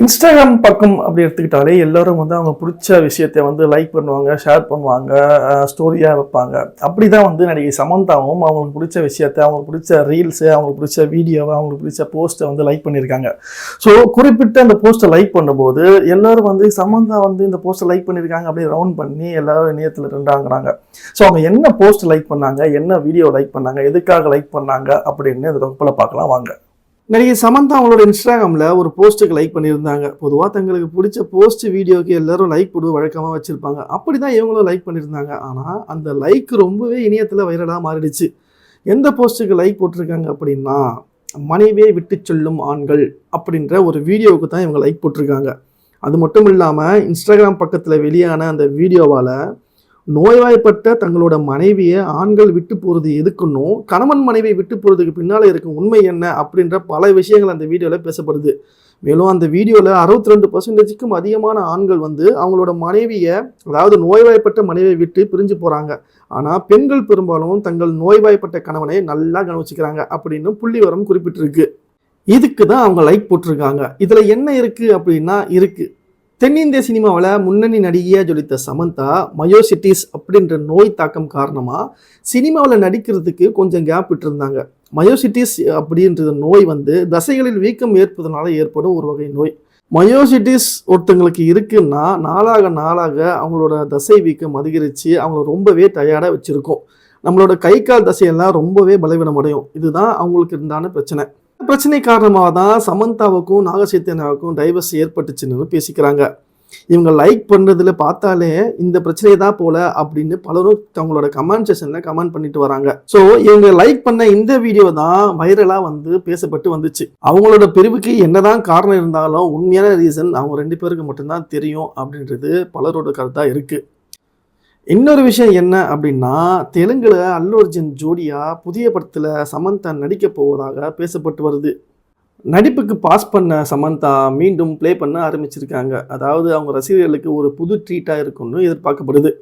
Instagram பக்கம் அப்படி எடுத்துக்கிட்டாலே எல்லோரும் வந்து அவங்க பிடிச்ச விஷயத்தை வந்து லைக் பண்ணுவாங்க ஷேர் பண்ணுவாங்க ஸ்டோரியாக வைப்பாங்க. அப்படி தான் வந்து நடிகை சமந்தாவும் அவங்களுக்கு பிடிச்ச விஷயத்தை அவங்களுக்கு பிடிச்ச ரீல்ஸு அவங்களுக்கு பிடிச்ச வீடியோவை அவங்களுக்கு பிடிச்ச போஸ்ட்டை வந்து லைக் பண்ணியிருக்காங்க. ஸோ குறிப்பிட்ட அந்த போஸ்ட்டை லைக் பண்ணும்போது எல்லோரும் வந்து சமந்தா வந்து இந்த போஸ்ட்டை லைக் பண்ணியிருக்காங்க அப்படியே ரவுண்ட் பண்ணி எல்லோரும் இணையத்தில் ரெண்டாங்கிறாங்க ஸோ அவங்க என்ன போஸ்ட் லைக் பண்ணாங்க என்ன வீடியோ லைக் பண்ணாங்க எதுக்காக லைக் பண்ணாங்க அப்படின்னு இந்த தொகுப்பில் பார்க்கலாம் வாங்க. நடிகை சமந்தா அவங்களோட இன்ஸ்டாகிராமில் ஒரு போஸ்ட்டுக்கு லைக் பண்ணியிருந்தாங்க. பொதுவாக தங்களுக்கு பிடிச்ச போஸ்ட் வீடியோக்கு எல்லாரும் லைக் போடுவது வழக்கமாக வச்சுருப்பாங்க. அப்படி தான் இவங்களும் லைக் பண்ணியிருந்தாங்க. ஆனால் அந்த லைக் ரொம்பவே இணையத்தில் வைரலாக மாறிடுச்சு. எந்த போஸ்ட்டுக்கு லைக் போட்டிருக்காங்க அப்படின்னா மனைவியை விட்டு சொல்லும் ஆண்கள் அப்படின்ற ஒரு வீடியோவுக்கு தான் இவங்க லைக் போட்டிருக்காங்க. அது மட்டும் இல்லாமல் இன்ஸ்டாகிராம் பக்கத்தில் வெளியான அந்த வீடியோவால் நோய்வாய்ப்பட்ட தங்களோட மனைவியை ஆண்கள் விட்டு போகிறது எதுக்குன்னும் கணவன் மனைவியை விட்டு போகிறதுக்கு பின்னால் இருக்கும் உண்மை என்ன அப்படின்ற பல விஷயங்கள் அந்த வீடியோவில் பேசப்படுது. மேலும் அந்த வீடியோவில் அறுபத்தி ரெண்டு பர்சன்டேஜுக்கும் அதிகமான ஆண்கள் வந்து அவங்களோட மனைவியை அதாவது நோய்வாய்ப்பட்ட மனைவியை விட்டு பிரிஞ்சு போகிறாங்க ஆனால் பெண்கள் பெரும்பாலும் தங்கள் நோய்வாய்ப்பட்ட கணவனை நல்லா கவனிச்சுக்கிறாங்க அப்படின்னு புள்ளிவரம் குறிப்பிட்டிருக்கு. இதுக்கு தான் அவங்க லைக் போட்டிருக்காங்க. இதில் என்ன இருக்குது அப்படின்னா இருக்குது தென்னிந்திய சினிமாவில் முன்னணி நடிகையாக ஜொலித்த சமந்தா மயோசிட்டிஸ் அப்படின்ற நோய் தாக்கம் காரணமாக சினிமாவில் நடிக்கிறதுக்கு கொஞ்சம் கேப் விட்டுருந்தாங்க. மயோசிட்டிஸ் அப்படின்ற நோய் வந்து தசைகளில் வீக்கம் ஏற்பதனால ஏற்படும் ஒரு வகை நோய். மயோசிட்டிஸ் ஒருத்தங்களுக்கு இருக்குன்னா நாளாக நாளாக அவங்களோட தசை வீக்கம் அதிகரித்து அவங்கள ரொம்பவே டயர்டாக வச்சுருக்கோம். நம்மளோட கை கால் தசையெல்லாம் ரொம்பவே பலவீனமடையும். இதுதான் அவங்களுக்கு இருந்தான பிரச்சனை. பிரச்சனை காரணமாக தான் சமந்தாவுக்கும் நாகசைத்தனாவுக்கும் டைவர்ஸ் ஏற்பட்டுச்சுன்னு பேசிக்கிறாங்க. இவங்க லைக் பண்ணுறதுல பார்த்தாலே இந்த பிரச்சனை தான் போல அப்படின்னு பலரும் அவங்களோட கமெண்ட் செஷனில் கமெண்ட் பண்ணிட்டு வராங்க. ஸோ இவங்க லைக் பண்ண இந்த வீடியோ தான் வைரலாக வந்து பேசப்பட்டு வந்துச்சு. அவங்களோட பிரிவுக்கு என்னதான் காரணம் இருந்தாலும் உண்மையான ரீசன் அவங்க ரெண்டு பேருக்கு மட்டும்தான் தெரியும் அப்படின்றது பலரோட கருத்தாக இருக்குது இன்னொரு விஷயம் என்ன அப்படின்னா தெலுங்குல அல்லு அர்ஜுன் ஜோடியா புதிய படத்தில் சமந்தா நடிக்க போவதாக பேசப்பட்டு வருது. நடிப்புக்கு பாஸ் பண்ண சமந்தா மீண்டும் ப்ளே பண்ண ஆரம்பிச்சிருக்காங்க. அதாவது அவங்க ரசிகர்களுக்கு ஒரு புது ட்ரீட்டாக இருக்கும்னு எதிர்பார்க்கப்படுது.